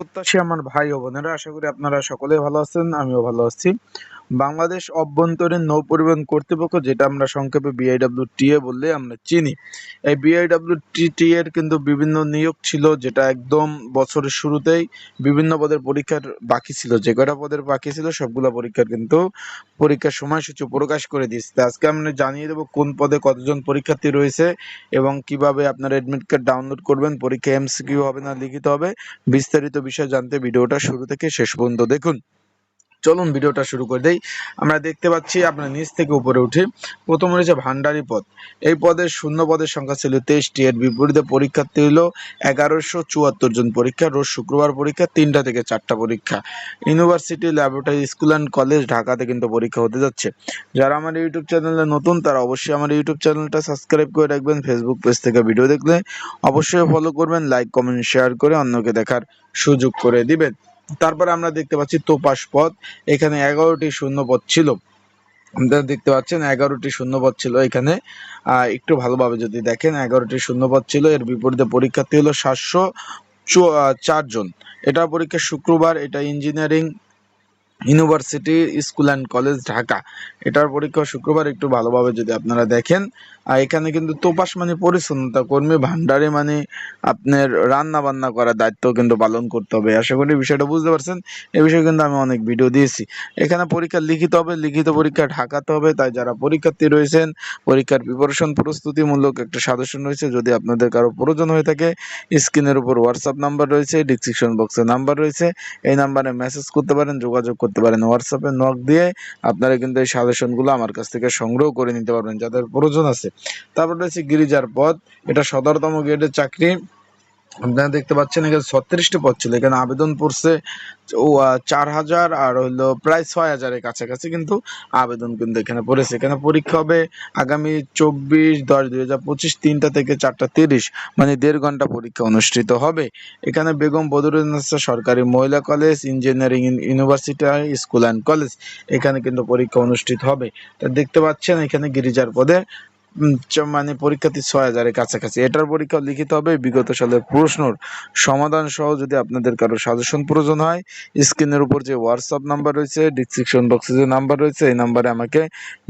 প্রত্যাশী আমার ভাই ও বোনেরা, আশা করি আপনারা সকলেই ভালো আছেন, আমিও ভালো আছি। বাংলাদেশ অভ্যন্তরীণ নৌ পরিবহন কর্তৃপক্ষ, যেটা আমরা সংক্ষেপে টিএ বললে আমরা চিনি। এই বিআইডব্লিউ টি এর কিন্তু বিভিন্ন নিয়োগ ছিল, যেটা একদম বছরের শুরুতেই বিভিন্ন পদের পরীক্ষার বাকি ছিল। যে কটা পদের বাকি ছিল, সবগুলো পরীক্ষার কিন্তু পরীক্ষার সময়সূচি প্রকাশ করে দিচ্ছে আজকে আমরা জানিয়ে দেবো কোন পদে কতজন পরীক্ষার্থী রয়েছে এবং কীভাবে আপনার অ্যাডমিট কার্ড ডাউনলোড করবেন, পরীক্ষা এমসিকিউ হবে না, লিখিত হবে। বিস্তারিত বিষয় জানতে ভিডিওটা শুরু থেকে শেষ পর্যন্ত দেখুন। চলুন ভিডিওটা শুরু করে দেই। আমরা দেখতে পাচ্ছি আপনার নিচ থেকে উপরে উঠে প্রথম রয়েছে ভান্ডারি পদ। এই পদের শূন্য পদের সংখ্যা ছিল তেইশটি। এর বিপরীতে পরীক্ষার্থী হলো এগারোশো চুয়াত্তর জন পরীক্ষা। রোজ শুক্রবার পরীক্ষা, তিনটা থেকে চারটা পরীক্ষা। University laboratory school and college ঢাকাতে কিন্তু পরীক্ষা হতে যাচ্ছে। যারা আমার ইউটিউব চ্যানেলে নতুন, তারা অবশ্যই আমার ইউটিউব চ্যানেলটা সাবস্ক্রাইব করে রাখবেন। ফেসবুক পেজ থেকে ভিডিও দেখলে অবশ্যই ফলো করবেন লাইক কমেন্ট শেয়ার করে অন্যকে দেখার সুযোগ করে দিবেন। তারপরে আমরা দেখতে পাচ্ছি তোপাস পথ। এখানে এগারোটি শূন্য পদ ছিল। আপনারা দেখতে পাচ্ছেন এগারোটি শূন্যপদ ছিল এখানে। একটু ভালোভাবে যদি দেখেন, এগারোটি শূন্যপদ ছিল। এর বিপরীতে পরীক্ষার্থী হলো সাতশো চারজন। এটা পরীক্ষা শুক্রবার, এটা engineering university school and college Dhaka এটার পরীক্ষা শুক্রবার একটু ভালোভাবে যদি আপনারা দেখেন। আর এখানে কিন্তু তোপাস মানে পরিচ্ছন্নতা কর্মী, ভান্ডারে মানে আপনার রান্না বান্না করার দায়িত্ব কিন্তু পালন করতে হবে। আশা করি বিষয়টা বুঝতে পারছেন। এ বিষয়ে কিন্তু আমি অনেক ভিডিও দিয়েছি। এখানে পরীক্ষা লিখিত হবে, লিখিত পরীক্ষা ঢাকাতে হবে। তাই যারা পরীক্ষার্থী রয়েছেন, পরীক্ষার প্রিপারেশন প্রস্তুতিমূলক একটা সাজেশন রয়েছে। যদি আপনাদের কারও প্রয়োজন হয়ে থাকে স্ক্রিনের উপর হোয়াটসঅ্যাপ নাম্বার রয়েছে ডিসক্রিপশন বক্সে নাম্বার রয়েছে। এই নাম্বারে মেসেজ করতে পারেন, যোগাযোগ পারেন। হোয়াটসঅ্যাপে নক দিয়ে আপনারা কিন্তু এই সাজেশনগুলো আমার কাছ থেকে সংগ্রহ করে নিতে পারবেন, যাদের প্রয়োজন আছে। তারপর রয়েছে গিরিজার পথ। এটা সদরতম গ্রেডের চাকরি। আপনারা দেখতে পাচ্ছেন এখানে ছত্রিশটি পদ ছিল। এখানে আবেদন পড়ছে, ও চার হাজার আর হইল প্রায় ছয় হাজারের কাছাকাছি কিন্তু আবেদন কিন্তু এখানে পড়েছে। এখানে পরীক্ষা হবে আগামী চব্বিশ, দশ, দুই হাজার পঁচিশ, তিনটা থেকে চারটা তিরিশ মানে দেড় ঘণ্টা পরীক্ষা অনুষ্ঠিত হবে। এখানে বেগম বদরুন্নেসা সরকারি মহিলা college, engineering university, school and college এখানে কিন্তু পরীক্ষা অনুষ্ঠিত হবে। তা দেখতে পাচ্ছেন এখানে গিরিজার পদে মানে পরীক্ষার্থী ছয় হাজারের কাছাকাছি। এটার পরীক্ষা লিখিত হবে। বিগত সালের প্রশ্নর সমাধান সহ যদি আপনাদের কারও সাজেশন প্রয়োজন হয় স্ক্রিনের উপর যে হোয়াটসঅ্যাপ নাম্বার রয়েছে ডিসক্রিপশন বক্সে যে নাম্বার রয়েছে, এই নাম্বারে আমাকে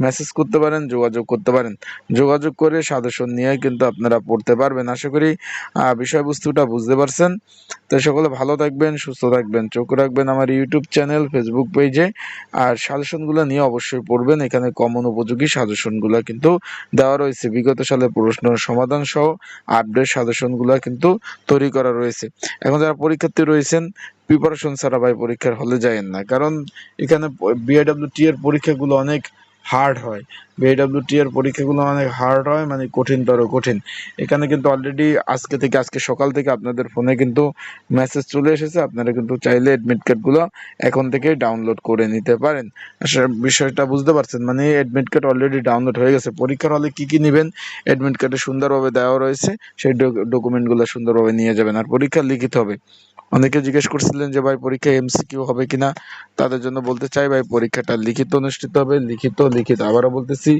মেসেজ করতে পারেন, যোগাযোগ করতে পারেন। যোগাযোগ করে সাজেশন নিয়ে কিন্তু আপনারা পড়তে পারবেন। আশা করি বিষয়বস্তুটা বুঝতে পারছেন। তো সকলে ভালো থাকবেন, সুস্থ থাকবেন, চোখ রাখবেন আমার ইউটিউব চ্যানেল ফেসবুক পেজে আর সাজেশনগুলো নিয়ে অবশ্যই পড়বেন। এখানে কমন উপযোগী সাজেশনগুলো কিন্তু দেওয়া রয়েছে। বিগত সালে প্রশ্ন সমাধান সহ আপডেট সাজেশনগুলো কিন্তু তৈরি করা রয়েছে। এখন যারা পরীক্ষার্থী রয়েছেন প্রিপারেশন ছাড়া ভাই পরীক্ষার হলে যায়েন না। কারণ এখানে বিআইডব্লিউটি এর পরীক্ষাগুলো অনেক হার্ড হয়। বিআইডব্লিউটি এর পরীক্ষাগুলো অনেক হার্ড হয় মানে কঠিনতর কঠিন। এখানে কিন্তু অলরেডি আজকে থেকে, আজকে সকাল থেকে আপনাদের ফোনে কিন্তু মেসেজ চলে এসেছে। আপনারা কিন্তু চাইলে অ্যাডমিট কার্ডগুলো এখন থেকে ডাউনলোড করে নিতে পারেন। আচ্ছা বিষয়টা বুঝতে পারছেন? মানে অ্যাডমিট কার্ড অলরেডি ডাউনলোড হয়ে গেছে। পরীক্ষার হলে কি কি নেবেন? অ্যাডমিট কার্ডে সুন্দরভাবে দেওয়া রয়েছে। সেই ডকুমেন্টগুলো সুন্দরভাবে নিয়ে যাবেন। আর পরীক্ষা লিখিত হবে। অনেকে জিজ্ঞেস করছিলেন যে, ভাই, পরীক্ষা এমসিকিউ হবে কিনা? তাদের জন্য বলতে চাই, ভাই, পরীক্ষাটা লিখিত অনুষ্ঠিত হবে, লিখিত লিখিত। আবারও বলতেছি,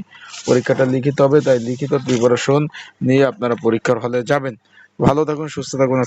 পরীক্ষাটা লিখিত হবে, তাই লিখিত প্রিপারেশন নিয়ে আপনারা পরীক্ষার হলে যাবেন। ভালো থাকুন, সুস্থ থাকুন